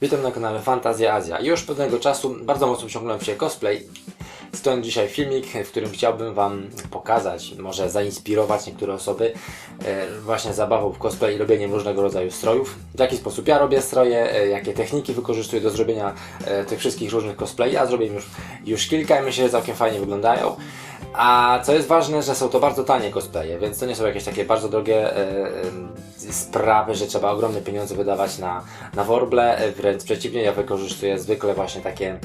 Witam na kanale Fantazja Azja. Już pewnego czasu bardzo mocno ciągnąłem się cosplay. Stąd dzisiaj filmik, w którym chciałbym Wam pokazać, może zainspirować niektóre osoby e, właśnie zabawą w cosplay i robieniem różnego rodzaju strojów. W jaki sposób ja robię stroje, e, jakie techniki wykorzystuję do zrobienia e, tych wszystkich różnych cosplay. Ja zrobiłem już, już kilka i myślę, że całkiem fajnie wyglądają. A co jest ważne, że są to bardzo tanie cosplaye, więc to nie są jakieś takie bardzo drogie e, e, sprawy, że trzeba ogromne pieniądze wydawać na, na worble. E, Wręcz przeciwnie, ja wykorzystuję zwykle właśnie takie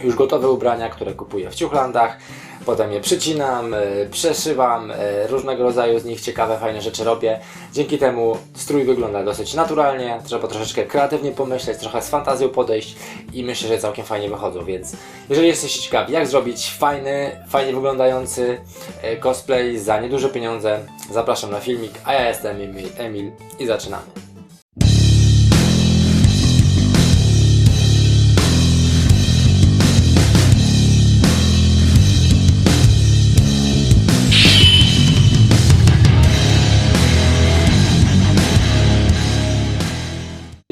już gotowe ubrania, które kupuję w ciuchlandach. Potem je przycinam, e, przeszywam, e, różnego rodzaju z nich ciekawe, fajne rzeczy robię. Dzięki temu strój wygląda dosyć naturalnie, trzeba troszeczkę kreatywnie pomyśleć, trochę z fantazją podejść i myślę, że całkiem fajnie wychodzą, więc jeżeli jesteście ciekawi, jak zrobić fajny, fajnie wyglądający e, cosplay za nieduże pieniądze, zapraszam na filmik, a ja jestem Emil, Emil i zaczynamy.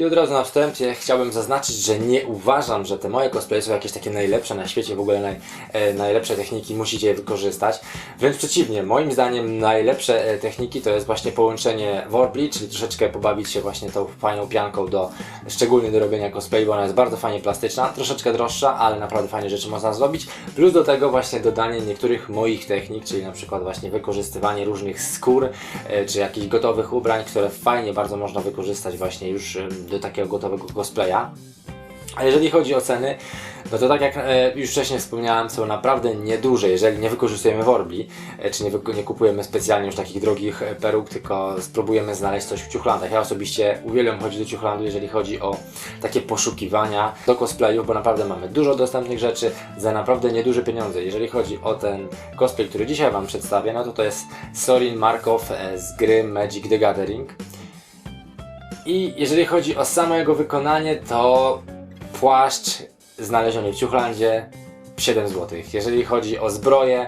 I od razu na wstępie chciałbym zaznaczyć, że nie uważam, że te moje cosplaye są jakieś takie najlepsze na świecie, w ogóle naj, e, najlepsze techniki, musicie je wykorzystać. Wręcz przeciwnie, moim zdaniem najlepsze e, techniki to jest właśnie połączenie Warbli, czyli troszeczkę pobawić się właśnie tą fajną pianką do, szczególnie do robienia cosplay, bo ona jest bardzo fajnie plastyczna, troszeczkę droższa, ale naprawdę fajne rzeczy można zrobić. Plus do tego właśnie dodanie niektórych moich technik, czyli na przykład właśnie wykorzystywanie różnych skór, e, czy jakichś gotowych ubrań, które fajnie bardzo można wykorzystać właśnie już em, do takiego gotowego cosplaya. A jeżeli chodzi o ceny, no to tak jak e, już wcześniej wspomniałem, są naprawdę nieduże, jeżeli nie wykorzystujemy worbli, e, czy nie, nie kupujemy specjalnie już takich drogich e, peruk, tylko spróbujemy znaleźć coś w ciuchlandach. Ja osobiście uwielbiam chodzić do ciuchlandu, jeżeli chodzi o takie poszukiwania do cosplayów, bo naprawdę mamy dużo dostępnych rzeczy za naprawdę nieduże pieniądze. Jeżeli chodzi o ten cosplay, który dzisiaj Wam przedstawię, no to to jest Sorin Markov z gry Magic the Gathering. I jeżeli chodzi o samo jego wykonanie, to płaszcz znaleziony w Ciuchlandzie 7 zł. Jeżeli chodzi o zbroję,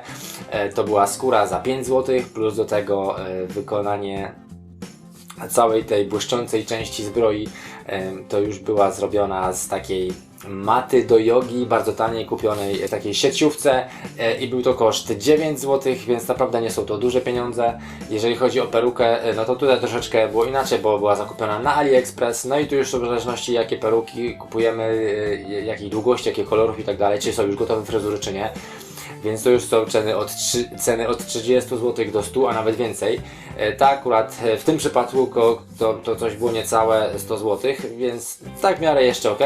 e, to była skóra za 5 zł, plus do tego e, wykonanie całej tej błyszczącej części zbroi to już była zrobiona z takiej maty do jogi, bardzo taniej kupionej e, takiej sieciówce e, i był to koszt 9 zł, więc naprawdę nie są to duże pieniądze. Jeżeli chodzi o perukę, e, no to tutaj troszeczkę było inaczej, bo była zakupiona na AliExpress, no i tu już w zależności jakie peruki kupujemy, jakiej długości, jakie kolorów i tak dalej, czy są już gotowe fryzury, czy nie. Więc to już są ceny od, trzy, ceny od 30 zł do 100, a nawet więcej. E, Ta akurat e, w tym przypadku to, to coś było niecałe 100 zł, więc tak w miarę jeszcze ok.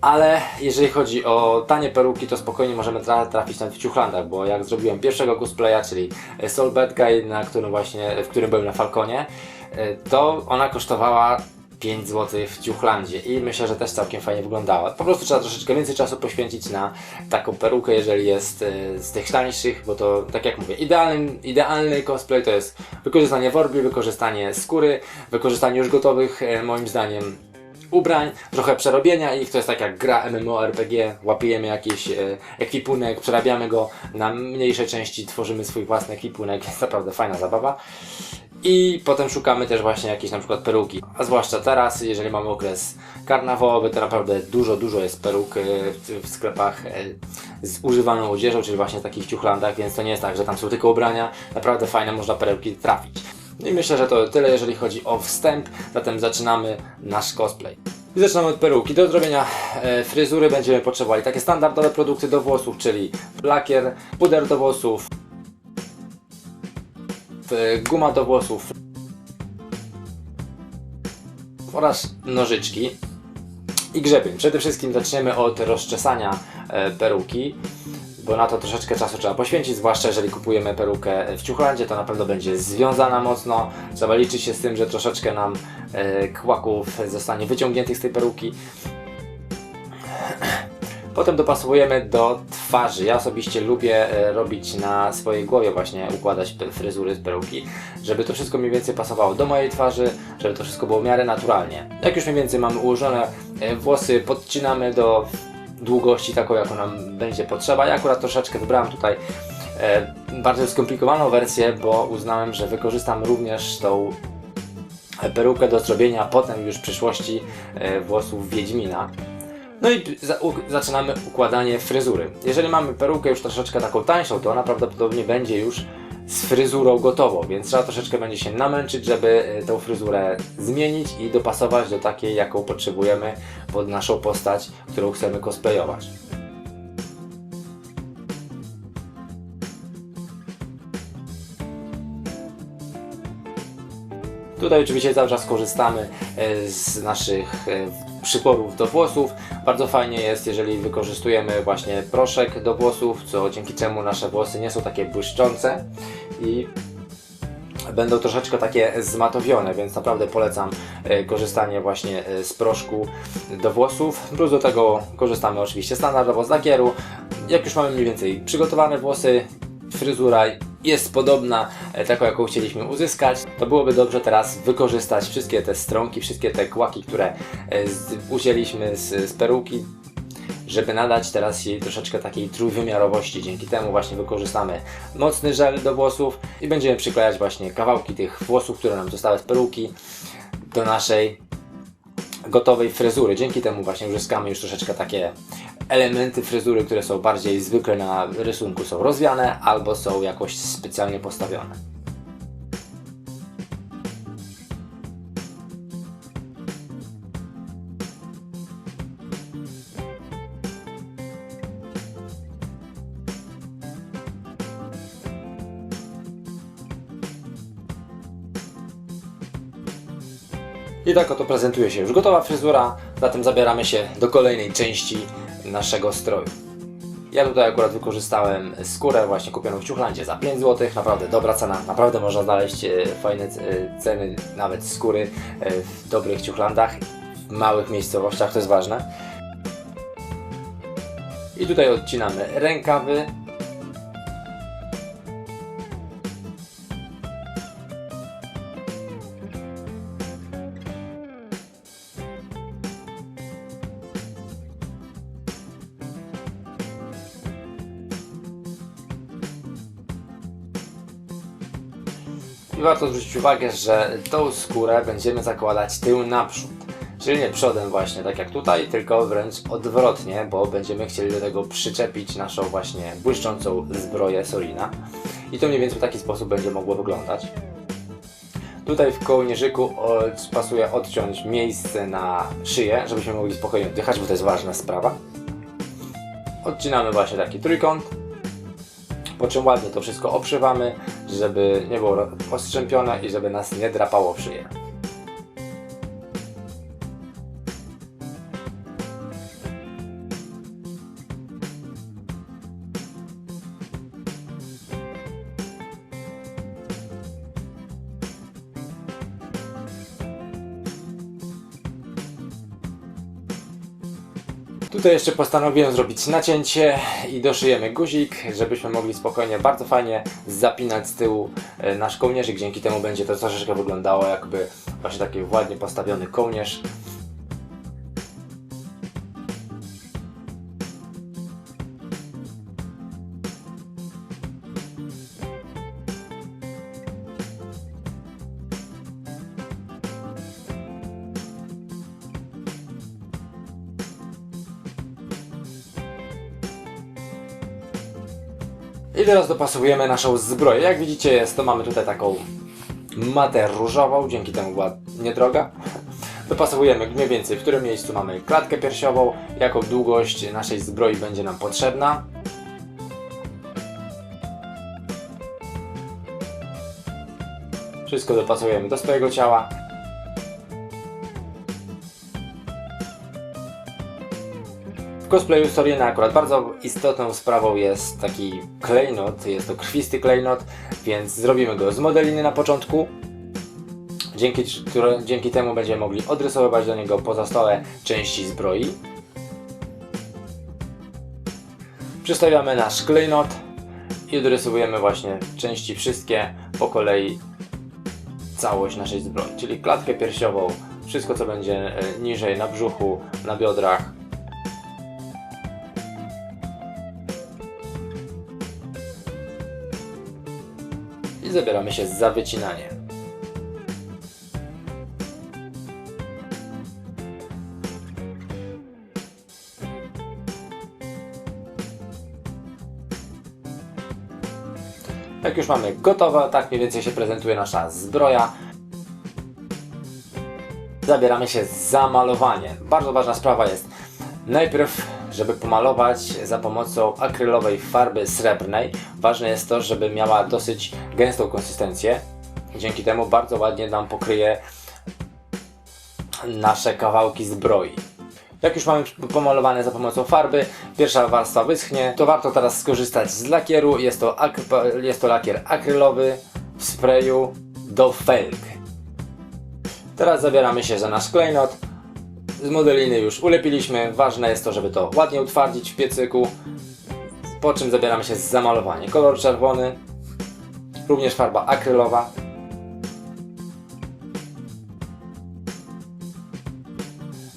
Ale jeżeli chodzi o tanie peruki, to spokojnie możemy tra- trafić w ciuchlandach, bo jak zrobiłem pierwszego cosplaya, czyli Soul Bad Guy, na którym właśnie, w którym byłem na Falconie, e, to ona kosztowała 5 zł w Ciuchlandzie. I myślę, że też całkiem fajnie wyglądała. Po prostu trzeba troszeczkę więcej czasu poświęcić na taką perukę, jeżeli jest e, z tych tańszych, bo to tak jak mówię, idealny, idealny cosplay to jest wykorzystanie worbli, wykorzystanie skóry, wykorzystanie już gotowych, e, moim zdaniem, ubrań, trochę przerobienia ich, to jest tak jak gra MMORPG, łapiemy jakiś e, ekwipunek, przerabiamy go. Na mniejsze części, tworzymy swój własny ekwipunek, jest naprawdę fajna zabawa. I potem szukamy też właśnie jakiejś na przykład peruki. A zwłaszcza teraz, jeżeli mamy okres karnawałowy, to naprawdę dużo, dużo jest peruk e, w, w sklepach e, z używaną odzieżą, czyli właśnie takich ciuchlandach, więc to nie jest tak, że tam są tylko ubrania. Naprawdę fajne można perełki trafić. No I myślę, że to tyle, jeżeli chodzi o wstęp. Zatem zaczynamy nasz cosplay. I zaczynamy od peruki. Do zrobienia e, fryzury będziemy potrzebowali takie standardowe produkty do włosów, czyli lakier, puder do włosów, guma do włosów oraz nożyczki i grzebień. Przede wszystkim zaczniemy od rozczesania e, peruki, bo na to troszeczkę czasu trzeba poświęcić, zwłaszcza jeżeli kupujemy perukę w ciuchlandzie, to na pewno będzie związana mocno. Trzeba liczyć się z tym, że troszeczkę nam e, kłaków zostanie wyciągniętych z tej peruki. Potem dopasowujemy do twarzy. Ja osobiście lubię e, robić na swojej głowie właśnie, układać fryzury z peruki, żeby to wszystko mniej więcej pasowało do mojej twarzy, żeby to wszystko było w miarę naturalnie. Jak już mniej więcej mamy ułożone e, włosy, podcinamy do długości taką, jaką nam będzie potrzeba. Ja akurat troszeczkę wybrałem tutaj e, bardzo skomplikowaną wersję, bo uznałem, że wykorzystam również tą perukę do zrobienia potem już w przyszłości włosów Wiedźmina. No i za, zaczynamy układanie fryzury. Jeżeli mamy perukę już troszeczkę taką tańszą, to ona prawdopodobnie będzie już z fryzurą gotową, więc trzeba troszeczkę będzie się namęczyć, żeby e, tą fryzurę zmienić i dopasować do takiej, jaką potrzebujemy pod naszą postać, którą chcemy cosplayować. Tutaj oczywiście cały czas korzystamy e, z naszych e, przyporów do włosów. Bardzo fajnie jest, jeżeli wykorzystujemy właśnie proszek do włosów, co dzięki czemu nasze włosy nie są takie błyszczące i będą troszeczkę takie zmatowione, więc naprawdę polecam e, korzystanie właśnie e, z proszku do włosów. Plus do tego korzystamy oczywiście standardowo z lakieru. Jak już mamy mniej więcej przygotowane włosy, fryzura jest podobna e, taką, jaką chcieliśmy uzyskać, to byłoby dobrze teraz wykorzystać wszystkie te stronki, wszystkie te kłaki, które e, z, uzięliśmy z, z peruki, żeby nadać teraz jej troszeczkę takiej trójwymiarowości. Dzięki temu właśnie wykorzystamy mocny żel do włosów i będziemy przyklejać właśnie kawałki tych włosów, które nam zostały z peruki do naszej gotowej fryzury. Dzięki temu właśnie uzyskamy już troszeczkę takie elementy fryzury, które są bardziej zwykle na rysunku są rozwiane albo są jakoś specjalnie postawione. Tak oto prezentuje się już gotowa fryzura, zatem zabieramy się do kolejnej części naszego stroju. Ja tutaj akurat wykorzystałem skórę właśnie kupioną w Ciuchlandzie za 5 zł, naprawdę dobra cena, naprawdę można znaleźć e, fajne e, ceny, nawet skóry e, w dobrych Ciuchlandach, w małych miejscowościach, to jest ważne. I tutaj odcinamy rękawy, warto zwrócić uwagę, że tą skórę będziemy zakładać tył naprzód. Czyli nie przodem właśnie, tak jak tutaj, tylko wręcz odwrotnie, bo będziemy chcieli do tego przyczepić naszą właśnie błyszczącą zbroję Solina. I to mniej więcej w taki sposób będzie mogło wyglądać. Tutaj w kołnierzyku pasuje odciąć miejsce na szyję, żebyśmy mogli spokojnie oddychać, bo to jest ważna sprawa. Odcinamy właśnie taki trójkąt, po czym ładnie to wszystko obszywamy, żeby nie było ostrzępione i żeby nas nie drapało w szyję. Tutaj jeszcze postanowiłem zrobić nacięcie i doszyjemy guzik, żebyśmy mogli spokojnie, bardzo fajnie zapinać z tyłu e, nasz kołnierzyk. Dzięki temu będzie to troszeczkę wyglądało jakby właśnie taki ładnie postawiony kołnierz. I teraz dopasowujemy naszą zbroję. Jak widzicie, jest to mamy tutaj taką matę różową, dzięki temu była niedroga. Dopasowujemy mniej więcej, w którym miejscu mamy klatkę piersiową, jaką długość naszej zbroi będzie nam potrzebna. Wszystko dopasujemy do swojego ciała. Cosplayu Sorina akurat bardzo istotną sprawą jest taki klejnot, jest to krwisty klejnot, więc zrobimy go z modeliny na początku, dzięki, które, dzięki temu będziemy mogli odrysowywać do niego pozostałe części zbroi. Przystawiamy nasz klejnot i odrysowujemy właśnie części wszystkie po kolei całość naszej zbroi, czyli klatkę piersiową, wszystko co będzie e, niżej na brzuchu, na biodrach, i zabieramy się za wycinanie. Jak już mamy gotowe, tak mniej więcej się prezentuje nasza zbroja. Zabieramy się za malowanie. Bardzo ważna sprawa jest najpierw żeby pomalować za pomocą akrylowej farby srebrnej. Ważne jest to, żeby miała dosyć gęstą konsystencję. Dzięki temu bardzo ładnie nam pokryje nasze kawałki zbroi. Jak już mamy pomalowane za pomocą farby, pierwsza warstwa wyschnie, to warto teraz skorzystać z lakieru. Jest to, jest to lakier akrylowy w sprayu do felg. Teraz zabieramy się za nasz klejnot. Z modeliny już ulepiliśmy. Ważne jest to, żeby to ładnie utwardzić w piecyku. Po czym zabieramy się za malowanie. Kolor czerwony, również farba akrylowa.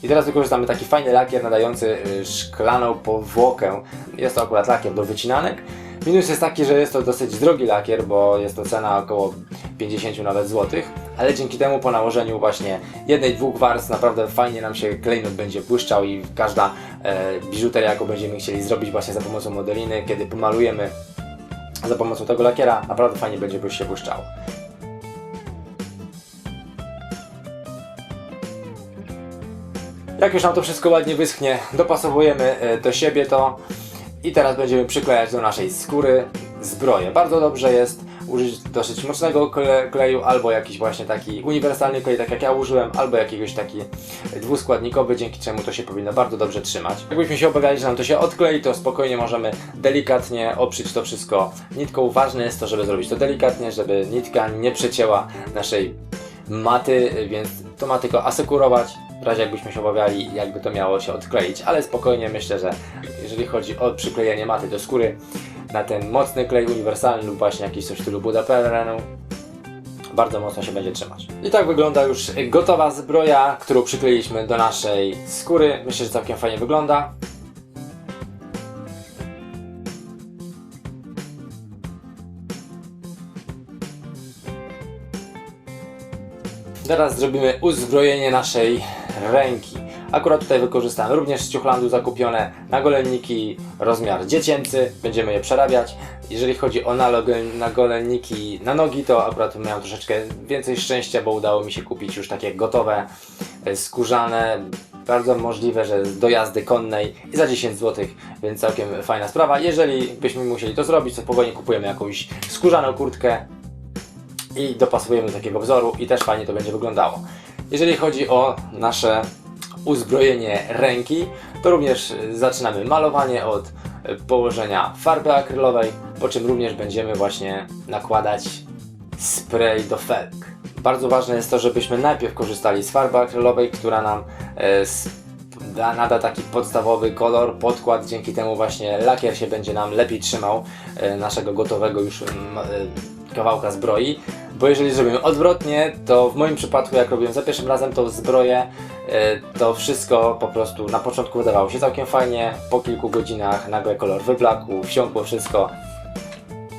I teraz wykorzystamy taki fajny lakier nadający y, szklaną powłokę. Jest to akurat lakier do wycinanek. Minus jest taki, że jest to dosyć drogi lakier, bo jest to cena około 50 nawet złotych, ale dzięki temu po nałożeniu właśnie jednej, dwóch warstw naprawdę fajnie nam się klejnot będzie błyszczał i każda e, biżuteria, jaką będziemy chcieli zrobić właśnie za pomocą modeliny, kiedy pomalujemy za pomocą tego lakiera, naprawdę fajnie będzie się błyszczało. Jak już nam to wszystko ładnie wyschnie, dopasowujemy e, do siebie to i teraz będziemy przyklejać do naszej skóry zbroję. Bardzo dobrze jest użyć dosyć mocnego kle- kleju albo jakiś właśnie taki uniwersalny klej, tak jak ja użyłem, albo jakiegoś taki dwuskładnikowy, dzięki czemu to się powinno bardzo dobrze trzymać. Jakbyśmy się obawiali, że nam to się odklei, to spokojnie możemy delikatnie oprzeć to wszystko nitką. Ważne jest to, żeby zrobić to delikatnie, żeby nitka nie przecięła naszej maty, więc to ma tylko asekurować, w razie jakbyśmy się obawiali, jakby to miało się odkleić, ale spokojnie myślę, że jeżeli chodzi o przyklejenie maty do skóry, na ten mocny klej uniwersalny lub właśnie jakiś coś w stylu Budaperenu, bardzo mocno się będzie trzymać. I tak wygląda już gotowa zbroja, którą przykleiliśmy do naszej skóry. Myślę, że całkiem fajnie wygląda. Teraz zrobimy uzbrojenie naszej ręki. Akurat tutaj wykorzystałem również z Ciuchlandu zakupione nagolenniki rozmiar dziecięcy. Będziemy je przerabiać. Jeżeli chodzi o nagolenniki na nogi, to akurat miałem troszeczkę więcej szczęścia, bo udało mi się kupić już takie gotowe, e, skórzane. Bardzo możliwe, że do jazdy konnej i za 10 zł, więc całkiem fajna sprawa. Jeżeli byśmy musieli to zrobić, to spokojnie kupujemy jakąś skórzaną kurtkę, i dopasujemy do takiego wzoru i też fajnie to będzie wyglądało. Jeżeli chodzi o nasze uzbrojenie ręki, to również zaczynamy malowanie od położenia farby akrylowej, po czym również będziemy właśnie nakładać spray do felg. Bardzo ważne jest to, żebyśmy najpierw korzystali z farby akrylowej, która nam e, da, nada taki podstawowy kolor, podkład, dzięki temu właśnie lakier się będzie nam lepiej trzymał e, naszego gotowego już e, kawałka zbroi, bo jeżeli zrobimy odwrotnie, to w moim przypadku jak robiłem za pierwszym razem tą zbroję, e, to wszystko po prostu na początku wydawało się całkiem fajnie, po kilku godzinach nagle kolor wyblakł, wsiąkło wszystko.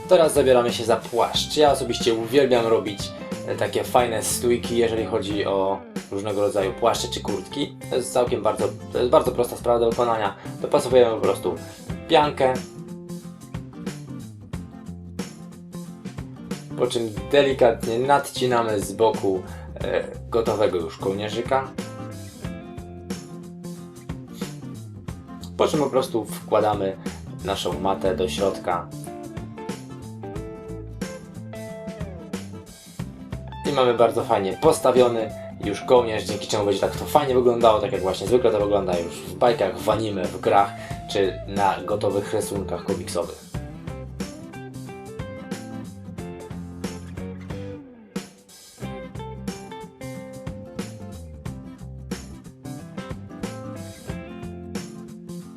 Teraz zabieramy się za płaszcz. Ja osobiście uwielbiam robić e, takie fajne stójki, jeżeli chodzi o różnego rodzaju płaszcze czy kurtki. To jest całkiem bardzo, to jest bardzo prosta sprawa do wykonania. Dopasowujemy po prostu piankę, po czym delikatnie nadcinamy z boku e, gotowego już kołnierzyka. Po czym po prostu wkładamy naszą matę do środka. I mamy bardzo fajnie postawiony już kołnierz, dzięki czemu będzie tak to fajnie wyglądało, tak jak właśnie zwykle to wygląda już w bajkach, w anime, w grach, czy na gotowych rysunkach komiksowych.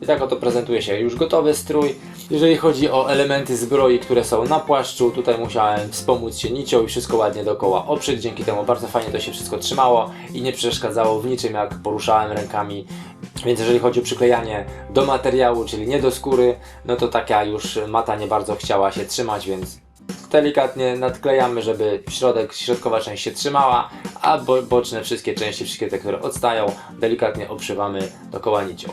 I tak oto prezentuje się już gotowy strój. Jeżeli chodzi o elementy zbroi, które są na płaszczu, tutaj musiałem wspomóc się nicią i wszystko ładnie dookoła oprzeć. Dzięki temu bardzo fajnie to się wszystko trzymało i nie przeszkadzało w niczym, jak poruszałem rękami. Więc jeżeli chodzi o przyklejanie do materiału, czyli nie do skóry, no to taka już mata nie bardzo chciała się trzymać, więc delikatnie nadklejamy, żeby środek, środkowa część się trzymała, a bo, boczne wszystkie części, wszystkie te, które odstają, delikatnie obszywamy dookoła nicią.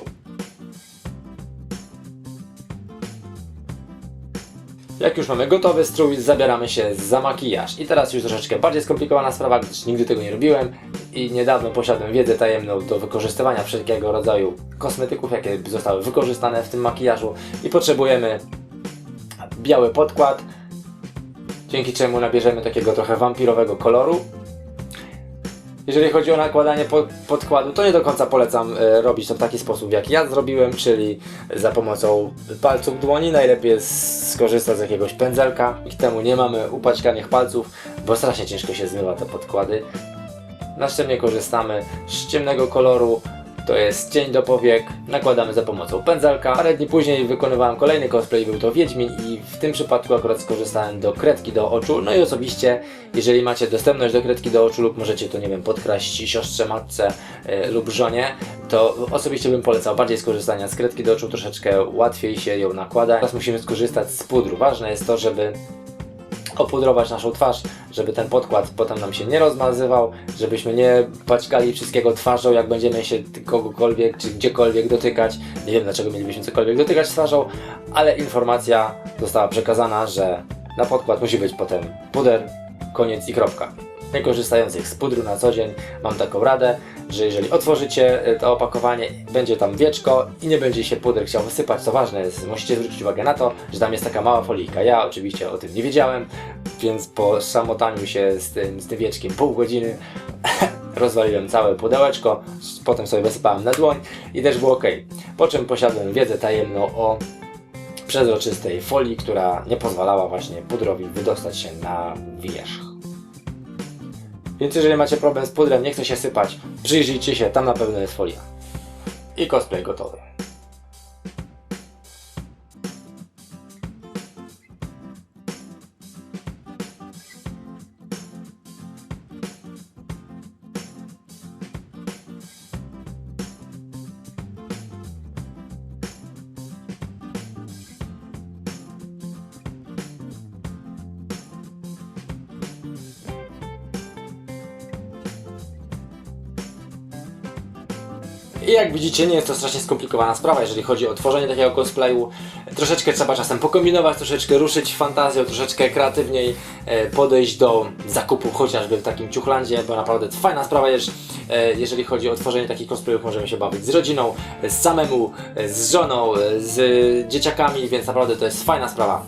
Jak już mamy gotowy strój, zabieramy się za makijaż. I teraz już troszeczkę bardziej skomplikowana sprawa, gdyż nigdy tego nie robiłem i niedawno posiadłem wiedzę tajemną do wykorzystywania wszelkiego rodzaju kosmetyków, jakie zostały wykorzystane w tym makijażu i potrzebujemy biały podkład, dzięki czemu nabierzemy takiego trochę wampirowego koloru. Jeżeli chodzi o nakładanie po- podkładu, to nie do końca polecam e, robić to w taki sposób, jak ja zrobiłem, czyli za pomocą palców dłoni. Najlepiej jest skorzystać z jakiegoś pędzelka. Dzięki temu nie mamy upaćkanych palców, bo strasznie ciężko się zmywa te podkłady. Następnie korzystamy z ciemnego koloru, to jest cień do powiek, nakładamy za pomocą pędzelka. Parę dni później wykonywałem kolejny cosplay, był to Wiedźmin i w tym przypadku akurat skorzystałem do kredki do oczu. No i osobiście, jeżeli macie dostępność do kredki do oczu lub możecie to, nie wiem, podkraść siostrze, matce e, lub żonie, to osobiście bym polecał bardziej skorzystania z kredki do oczu, troszeczkę łatwiej się ją nakłada. Teraz musimy skorzystać z pudru. Ważne jest to, żeby opudrować naszą twarz, żeby ten podkład potem nam się nie rozmazywał, żebyśmy nie paćkali wszystkiego twarzą, jak będziemy się kogokolwiek czy gdziekolwiek dotykać. Nie wiem dlaczego mielibyśmy cokolwiek dotykać twarzą, ale informacja została przekazana, że na podkład musi być potem puder, koniec i kropka. Nie korzystających z pudru na co dzień mam taką radę, że jeżeli otworzycie e, to opakowanie, będzie tam wieczko i nie będzie się puder chciał wysypać, co ważne jest, musicie zwrócić uwagę na to, że tam jest taka mała folijka. Ja oczywiście o tym nie wiedziałem, więc po szamotaniu się z tym, z tym wieczkiem pół godziny rozwaliłem całe pudełeczko, potem sobie wysypałem na dłoń i też było ok. Po czym posiadłem wiedzę tajemną o przezroczystej folii, która nie pozwalała właśnie pudrowi wydostać się na wierzch. Więc jeżeli macie problem z pudrem, nie chce się sypać, przyjrzyjcie się, tam na pewno jest folia. I cosplay gotowy. Widzicie, nie jest to strasznie skomplikowana sprawa, jeżeli chodzi o tworzenie takiego cosplayu. Troszeczkę trzeba czasem pokombinować, troszeczkę ruszyć fantazją, troszeczkę kreatywniej e, podejść do zakupu chociażby w takim ciuchlandzie, bo naprawdę fajna sprawa jest. E, jeżeli chodzi o tworzenie takich cosplayów, możemy się bawić z rodziną, e, z samemu, z żoną, z dzieciakami, więc naprawdę to jest fajna sprawa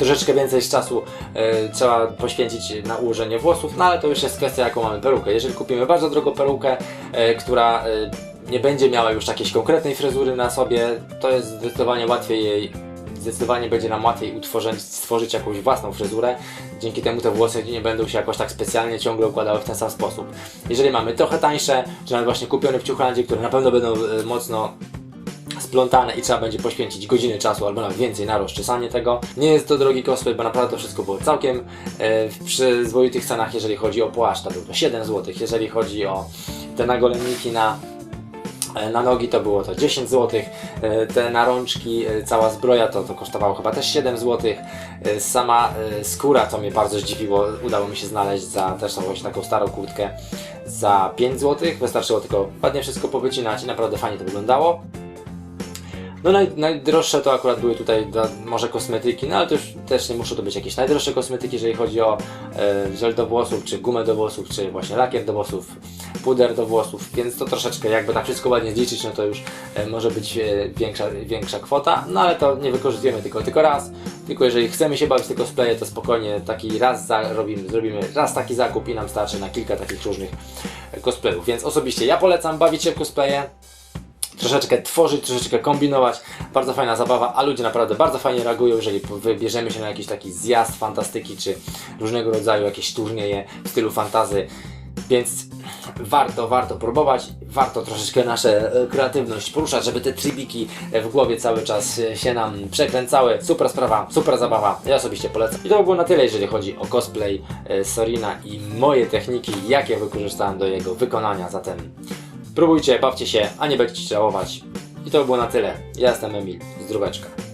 troszeczkę więcej czasu e, trzeba poświęcić na ułożenie włosów, no ale to już jest kwestia jaką mamy perukę. Jeżeli kupimy bardzo drogą perukę, e, która e, nie będzie miała już jakiejś konkretnej fryzury na sobie, to jest zdecydowanie łatwiej jej Zdecydowanie będzie nam łatwiej utworzyć, stworzyć jakąś własną fryzurę. Dzięki temu te włosy nie będą się jakoś tak specjalnie ciągle układały w ten sam sposób. Jeżeli mamy trochę tańsze, czy nawet właśnie kupione w ciuchlandzie, które na pewno będą e, mocno splątane i trzeba będzie poświęcić godziny czasu albo nawet więcej na rozczesanie tego. Nie jest to drogi cosplay, bo naprawdę to wszystko było całkiem e, w przyzwoitych cenach, jeżeli chodzi o płaszcz, to to 7 zł, jeżeli chodzi o te nagoleniki na na nogi to było to 10 zł, e, te narączki, e, cała zbroja to, to kosztowało chyba też 7 zł. E, Sama e, skóra, co mnie bardzo zdziwiło, udało mi się znaleźć za też tą właśnie taką starą kurtkę za 5 zł. Wystarczyło tylko ładnie wszystko powycinać i naprawdę fajnie to wyglądało. No naj, najdroższe to akurat były tutaj da, może kosmetyki, no ale to już też nie muszą to być jakieś najdroższe kosmetyki, jeżeli chodzi o e, żel do włosów, czy gumę do włosów, czy właśnie lakier do włosów, puder do włosów, więc to troszeczkę jakby tak wszystko ładnie zliczyć, no to już e, może być e, większa, większa kwota, no ale to nie wykorzystujemy tylko, tylko raz, tylko jeżeli chcemy się bawić te cosplaye, to spokojnie taki raz za, robimy, zrobimy raz taki zakup i nam starczy na kilka takich różnych e, cosplayów, więc osobiście ja polecam bawić się w cosplaye, troszeczkę tworzyć, troszeczkę kombinować. Bardzo fajna zabawa, a ludzie naprawdę bardzo fajnie reagują, jeżeli wybierzemy się na jakiś taki zjazd fantastyki, czy różnego rodzaju jakieś turnieje w stylu fantazy. Więc warto, warto próbować, warto troszeczkę nasze e, kreatywność poruszać, żeby te tribiki e, w głowie cały czas e, się nam przekręcały. Super sprawa, super zabawa, ja osobiście polecam. I to by było na tyle, jeżeli chodzi o cosplay Sorina i moje techniki, jakie wykorzystałem do jego wykonania. Zatem Próbujcie, bawcie się, a nie będziecie żałować. I to by było na tyle. Ja jestem Emil, zdróweczka.